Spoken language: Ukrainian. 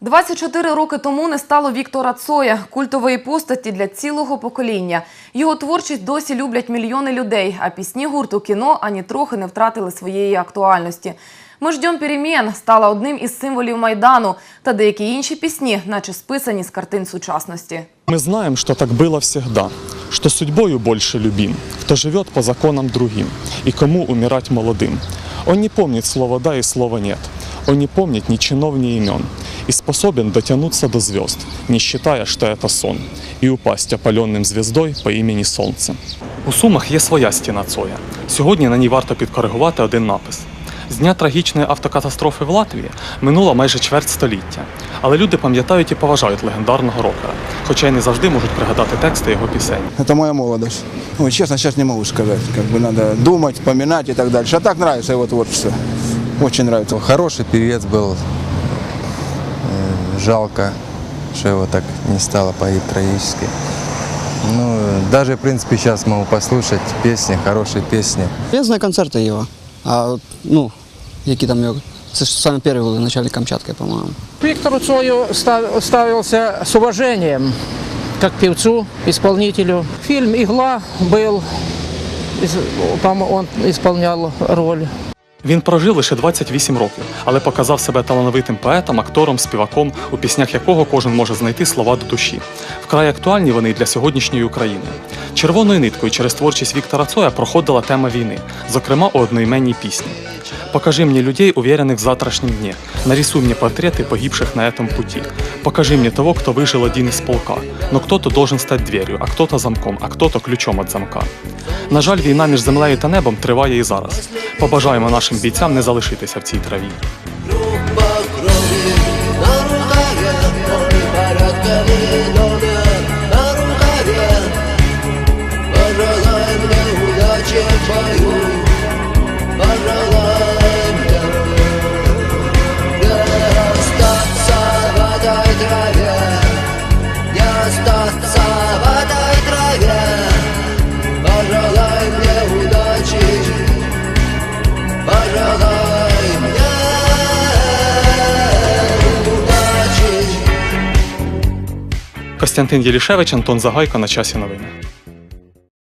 24 роки тому не стало Віктора Цоя, культової постаті для цілого покоління. Його творчість досі люблять мільйони людей, а пісні гурту кіно ані трохи не втратили своєї актуальності. Ми ждем перемін стала одним із символів майдану, та деякі інші пісні, наче списані з картин сучасності. Мы знаем, что так было всегда, что судьбою больше любим, кто живет по законам другим, и кому умирать молодым. Он не помнит слова «да» и слова «нет», он не помнит ни чинов, ни имен, и способен дотянуться до звезд, не считая, что это сон, и упасть опаленным звездой по имени Солнце. У Сумах є своя стіна Цоя. Сьогодні на ній варто підкоригувати один напис. З дня трагічної автокатастрофи в Латвії минуло майже чверть століття, але люди пам'ятають і поважають легендарного рокера, хоча й не завжди можуть пригадати тексти його пісень. Это моя молодость. Ну, честно, сейчас не могу сказать. Как бы надо думать, поминать и так дальше. А так нравится его творчество. Очень нравится. Хороший певец был. Э, Жалко, что его так не стало погиб трагически. Ну, э, даже, в принципе, сейчас могу послушать песни, хорошие песни. Я знаю концерти його. А от, ну, які там його. Це ж саме перші були в началі Камчатки, по-моєму. К Виктору Цою став- ставился с уважением, как певцу, исполнителю. Фильм «Игла» был, из- там он исполнял роль. Він прожив лише 28 років, але показав себе талановитим поетом, актором, співаком, у піснях якого кожен може знайти слова до душі. Вкрай актуальні вони й для сьогоднішньої України. Червоною ниткою через творчість Віктора Цоя проходила тема війни, зокрема у одноіменній пісні. Покажи мне людей, уверенных в завтрашнем дне. Нарисуй мне портреты погибших на этом пути. Покажи мне того, кто выжил один из полка. Но кто-то должен стать дверью, а кто-то замком, а кто-то ключом від замка. На жаль, війна між землею та небом триває і зараз. Побажаємо нашим бійцям не залишитися в цій траві. Пожелай Костянтин Єлішевич, Антон Загайко на часі новини.